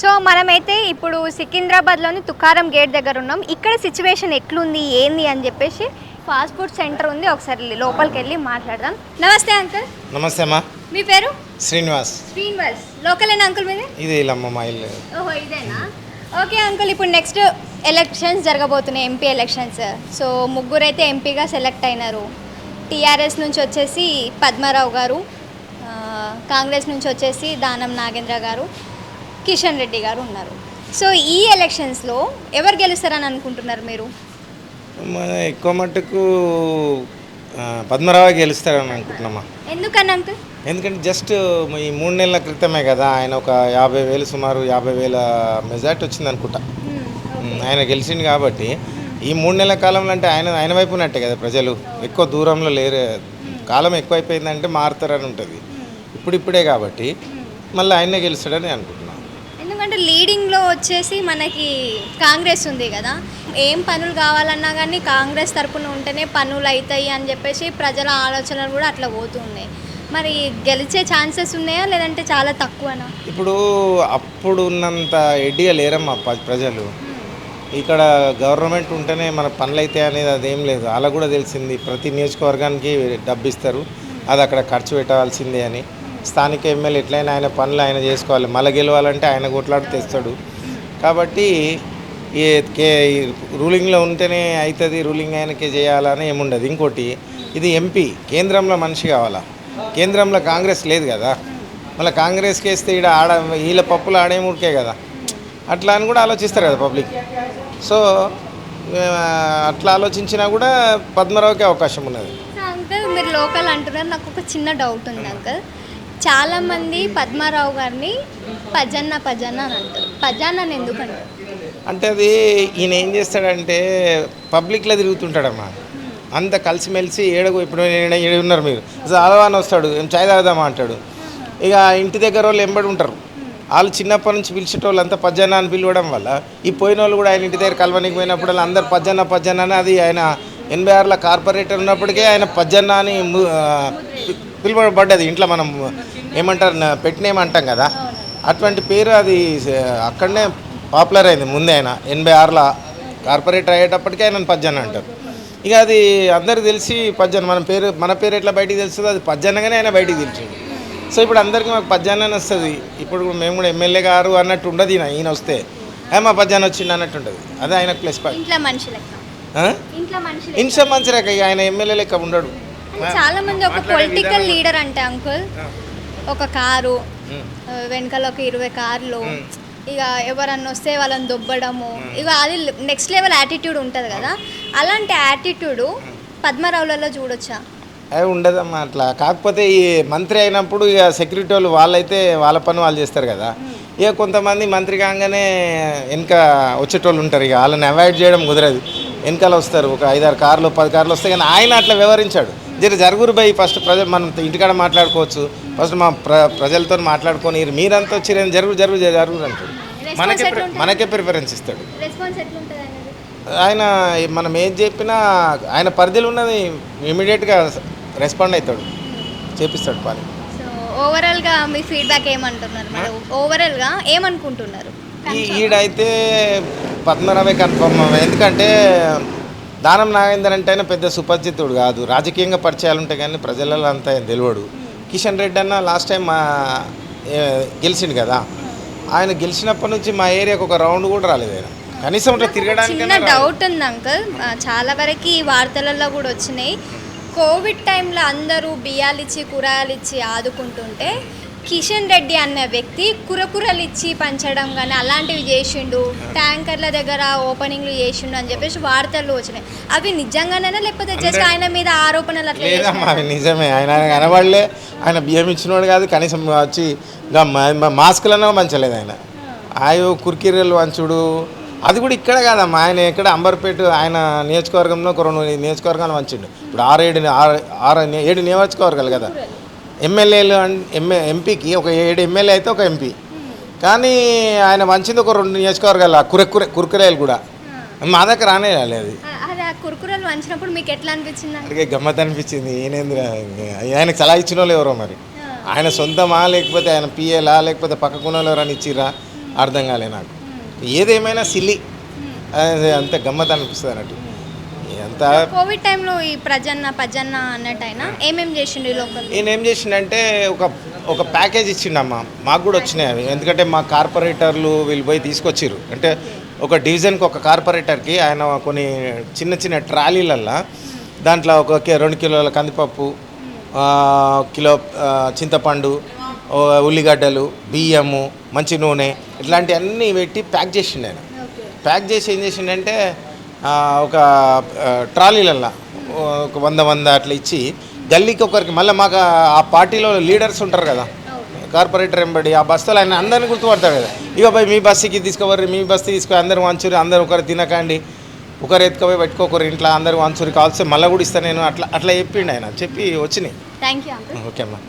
So మనమైతే ఇప్పుడు సికింద్రాబాద్లోని Tukaram gate దగ్గర ఉన్నాం. ఇక్కడ సిచ్యువేషన్ ఎట్లుంది ఏంది అని చెప్పేసి ఫాస్ట్ ఫుడ్ సెంటర్ ఉంది. ఒకసారి లోపలికి వెళ్ళి మాట్లాడదాం. నమస్తే అంకుల్. నమస్తే అమ్మా. మీ పేరు? శ్రీనివాస్. శ్రీనివాస్. లోకల్ అయినా అంకుల్ మీది? ఇది ఇల్లమ్మ మా ఇల్లు. ఓహో ఇదేనా? ఓకే అంకుల్ ఇప్పుడు నెక్స్ట్ ఎలక్షన్స్ జరగబోతున్నాయి ఎంపీ ఎలక్షన్స్. సో ముగ్గురు అయితే ఎంపీగా సెలెక్ట్ అయినారు. టీఆర్ఎస్ నుంచి వచ్చేసి పద్మారావు గారు కాంగ్రెస్ నుంచి వచ్చేసి దానం నాగేంద్ర గారు. కిషన్ రెడ్డి గారు ఉన్నారు. సో ఈ ఎలక్షన్స్లో ఎవరు గెలుస్తారని అనుకుంటున్నారు మీరు? మన ఎక్కువ మట్టుకు పద్మరావు గెలుస్తారని అనుకుంటున్నామా? ఎందుకని అంకుల్? ఎందుకంటే జస్ట్ ఈ మూడు నెలల క్రితమే కదా ఆయన ఒక యాభై వేలు సుమారు యాభై వేల మెజార్టీ వచ్చింది అనుకుంటా. ఆయన గెలిచింది కాబట్టి ఈ మూడు నెలల కాలంలో అంటే ఆయన ఆయన వైపు ఉన్నట్టే కదా ప్రజలు. ఎక్కువ దూరంలో లేరు. కాలం ఎక్కువైపోయిందంటే మారుతారని ఉంటుంది. ఇప్పుడు ఇప్పుడే కాబట్టి మళ్ళీ ఆయనే గెలుస్తాడని అనుకుంటున్నాను ఎందుకంటే లీడింగ్లో వచ్చేసి మనకి కాంగ్రెస్ ఉంది కదా. ఏం పనులు కావాలన్నా కానీ కాంగ్రెస్ తరపున ఉంటేనే పనులు అవుతాయి అని చెప్పేసి ప్రజల ఆలోచనలు కూడా అట్లా పోతున్నాయి మరి గెలిచే ఛాన్సెస్ ఉన్నాయా? లేదంటే చాలా తక్కువనా? ఇప్పుడు అప్పుడు ఉన్నంత ఎడ్డిగా లేరమ్మా ప్రజలు. ఇక్కడ గవర్నమెంట్ ఉంటేనే మన పనులు అయితే అనేది అదేం లేదు. అలా కూడా తెలిసింది. ప్రతి నియోజకవర్గానికి డబ్బు ఇస్తారు అది అక్కడ ఖర్చు పెట్టాల్సిందే అని. స్థానిక ఎమ్మెల్యే ఎట్లయినా ఆయన పనులు ఆయన చేసుకోవాలి. మళ్ళీ గెలవాలంటే ఆయన కొట్లాడి తెస్తాడు. కాబట్టి ఈ కే ఈ రూలింగ్లో ఉంటేనే అవుతుంది రూలింగ్ ఆయనకే చేయాలని ఏముండదు ఇంకోటి ఇది ఎంపీ కేంద్రంలో మనిషి కావాలా? కేంద్రంలో కాంగ్రెస్ లేదు కదా? మళ్ళీ కాంగ్రెస్కి వేస్తే ఈడ ఆడ వీళ్ళ పప్పులు ఆడే ముడికే కదా? అట్లా అని కూడా ఆలోచిస్తారు కదా పబ్లిక్. సో అట్లా ఆలోచించినా కూడా పద్మరావుకి అవకాశం ఉన్నది. సో మీరు లోకల్ అంటున్నారు. నాకు ఒక చిన్న డౌట్ ఉంది అంకల్. చాలామంది పద్మారావు గారిని పజన్న పజన్న అని అంటారు. పజన్న అని ఎందుకంటారు? అంటే అది ఈయన ఏం చేస్తాడంటే పబ్లిక్లో తిరుగుతుంటాడమ్మా. అంత కలిసిమెలిసి ఏడగు ఇప్పుడు ఏడు ఉన్నారు మీరు. చదవాని వస్తాడు ఏం చాయ్ తాగుదామా అంటాడు. ఇక ఇంటి దగ్గర వాళ్ళు ఎంబడి ఉంటారు. వాళ్ళు చిన్నప్పటి నుంచి పిలిచేటోళ్ళు అంతా పజ్జన్న అని పిలవడం వల్ల ఈ పోయిన వాళ్ళు కూడా ఆయన ఇంటి దగ్గర కలవనికి పోయినప్పుడు వాళ్ళు అందరు పజ్జన్న పజ్జన్న అని అది ఆయన ఎనభై ఆరులో కార్పొరేటర్ ఉన్నప్పటికే ఆయన పజ్జన్న అని పిలువబడ్డది. ఇంట్లో మనం ఏమంటారు పెట్టినేమంటాం కదా. అటువంటి పేరు అది అక్కడనే పాపులర్ అయింది ముందే ఆయన. ఎనభై ఆరులో కార్పొరేటర్ అయ్యేటప్పటికే ఆయన పజ్జన్న అంటారు. ఇక అది అందరికి తెలిసి పజ్జన్న మన పేరు మన పేరు ఎట్లా బయటికి తెలుస్తుందో అది పజ్జన్నగానే ఆయన బయటికి తెలిసింది సో ఇప్పుడు అందరికీ మాకు పజ్జన్న వస్తుంది. ఇప్పుడు మేము కూడా ఎమ్మెల్యే గారు అన్నట్టు ఉండదు ఈయన ఈయన వస్తే. ఏ మా పజ్జన్న వచ్చింది అన్నట్టు ఉంటుంది అదే ఆయన ప్లస్ పాయింట్. ఇంట్లో మంచి రక ఇక ఆయన ఎమ్మెల్యే లెక్క ఉండడు. చాలా మంది ఒక పొలిటికల్ లీడర్ అంటే అంకుల్ ఒక కారు వెనకాల ఒక ఇరవై కార్లు ఇక ఎవరన్నా వస్తే వాళ్ళని దొబ్బడము ఇక అది నెక్స్ట్ లెవెల్ యాటిట్యూడ్ ఉంటుంది కదా. అలాంటి యాటిట్యూడ్ పద్మరావులలో చూడొచ్చా? అవి ఉండదమ్మా అట్లా. కాకపోతే ఈ మంత్రి అయినప్పుడు ఇక సెక్యూరిటీ వాళ్ళు వాళ్ళైతే వాళ్ళ పని వాళ్ళు చేస్తారు కదా. ఇక కొంతమంది మంత్రి కాగానే వెనక వచ్చేటోళ్ళు ఉంటారు ఇక వాళ్ళని అవాయిడ్ చేయడం కుదరదు. వెనకాల వస్తారు. ఒక ఐదారు కార్లు పది కార్లు వస్తాయి కానీ ఆయన అట్లా వ్యవహరించాడు. జర జరుగురు బై ఫస్ట్ ప్రజ మనం ఇంటికాడ మాట్లాడుకోవచ్చు. ఫస్ట్ మా ప్ర ప్రజలతో మాట్లాడుకొని మీరంతా వచ్చి జరుగు జరుగు జరుగు అంటాడు. మనకే మనకే ప్రిఫరెన్స్ ఇస్తాడు. ఆయన మనం ఏం చెప్పినా ఆయన పరిధిలో ఉన్నది ఇమీడియట్గా రెస్పాండ్ అవుతాడు చేపిస్తాడు సో ఓవరాల్గా మీ ఫీడ్బ్యాక్ ఏమంటున్నారు? ఓవరాల్గా ఏమనుకుంటున్నారు? ఈడైతే పద్మనాభే కన్ఫర్మ్ ఎందుకంటే దానం నాగేందర్ అంటే పెద్ద సుపరిచితుడు కాదు. రాజకీయంగా పరిచయాలు ఉంటాయి కానీ ప్రజలలో అంత తెలియడు. కిషన్ రెడ్డి అన్న లాస్ట్ టైం మా గెలిచిండు కదా. ఆయన గెలిచినప్పటి నుంచి మా ఏరియాకి ఒక రౌండ్ కూడా రాలేదు ఆయన. కనీసం చిన్న డౌట్ ఉంది అంకుల్ చాలా వరకు ఈ వార్తలలో కూడా వచ్చినాయి. కోవిడ్ టైంలో అందరూ బియ్యాలు ఇచ్చి కూరగాయలు ఇచ్చి ఆదుకుంటుంటే కిషన్ రెడ్డి అన్న వ్యక్తి కురకురలు ఇచ్చి పంచడం కానీ అలాంటివి చేసిండు ట్యాంకర్ల దగ్గర ఓపెనింగ్లు చేసిండు అని చెప్పేసి వార్తలు వచ్చినాయి. అవి నిజంగానేనా లేకపోతే జస్ట్ ఆయన మీద ఆరోపణలు అట్లా నిజమే ఆయన కనబడలే ఆయన బియ్యం ఇచ్చినోడు కాదు కనీసం వచ్చి మాస్కులన్నా మంచలేదు ఆయన. ఆయో కుర్కీరలు వంచుడు అది కూడా ఇక్కడ కాదమ్మా ఆయన ఎక్కడ అంబర్పేట ఆయన నియోజకవర్గంలో ఒక రెండు నియోజకవర్గాలు వంచిండు ఇప్పుడు ఆరు ఏడు ఆరు ఏడు నియోజకవర్గాలు కదా. ఎమ్మెల్యేలు ఎంఏ ఎంపీకి ఒక ఏడు ఎమ్మెల్యే అయితే ఒక ఎంపీ. కానీ ఆయన వంచింది ఒక రెండు నియోజకవర్గాలు కురకుర కుర్కురేలు కూడా. మా దగ్గర రానే రాలేదు కురకురలు వంచినప్పుడు మీకు ఎట్లా అనిపించింది? అందుకే గమ్మత్ అనిపించింది ఈయనేంద్ర ఆయనకు సలహా ఇచ్చిన వాళ్ళు ఎవరో మరి. ఆయన సొంతమా లేకపోతే ఆయన పిఏలా లేకపోతే పక్కకున్న ఎవరైనా ఇచ్చిరా అర్థం కాలే నాకు. ఏదేమైనా సిల్లి. అది అంత గమ్మత్ అనిపిస్తుంది అన్నట్టు. ఎంత? కోవిడ్ టైంలో ఈ ప్రజన్న పజన్న అన్నట్టయినా ఏమేం చేసిండు లోకల్? ఈయన ఏం చేసిండంటే ఒక ఒక ప్యాకేజ్ ఇచ్చిండమ్మా. మాకు కూడా వచ్చినాయి అవి. ఎందుకంటే మా కార్పొరేటర్లు వీళ్ళు పోయి తీసుకొచ్చిర్రు. అంటే ఒక డివిజన్కి ఒక కార్పొరేటర్కి ఆయన కొన్ని చిన్న చిన్న ట్రాలీలల్లో దాంట్లో ఒక రెండు కిలోల కందిపప్పు కిలో చింతపండు ఉల్లిగడ్డలు బియ్యము మంచి నూనె ఇట్లాంటివన్నీ పెట్టి ప్యాక్ చేసిండు ఆయన. ప్యాక్ చేసి ఏం చేసిండంటే ఒక ట్రాలీలల్లో ఒక వంద వంద అట్లా ఇచ్చి గల్లీకి ఒకరికి మళ్ళీ మాకు ఆ పార్టీలో లీడర్స్ ఉంటారు కదా కార్పొరేటర్ ఎంబడి ఆ బస్తాలు ఆయన అందరిని గుర్తుపడతాడు కదా. ఇక పోయి మీ బస్సుకి తీసుకోవర్రి మీ బస్సు తీసుకొని అందరు వంచురి అందరు ఒకరు తినకండి ఒకరు ఎత్తుకపోయి పెట్టుకోకరు ఇంట్లో అందరు వంచురి కాల్స్తే మళ్ళీ కూడా ఇస్తాను నేను అట్లా అట్లా చెప్పిండు ఆయన చెప్పి వచ్చినాయి. థ్యాంక్ యూ ఓకే అమ్మా.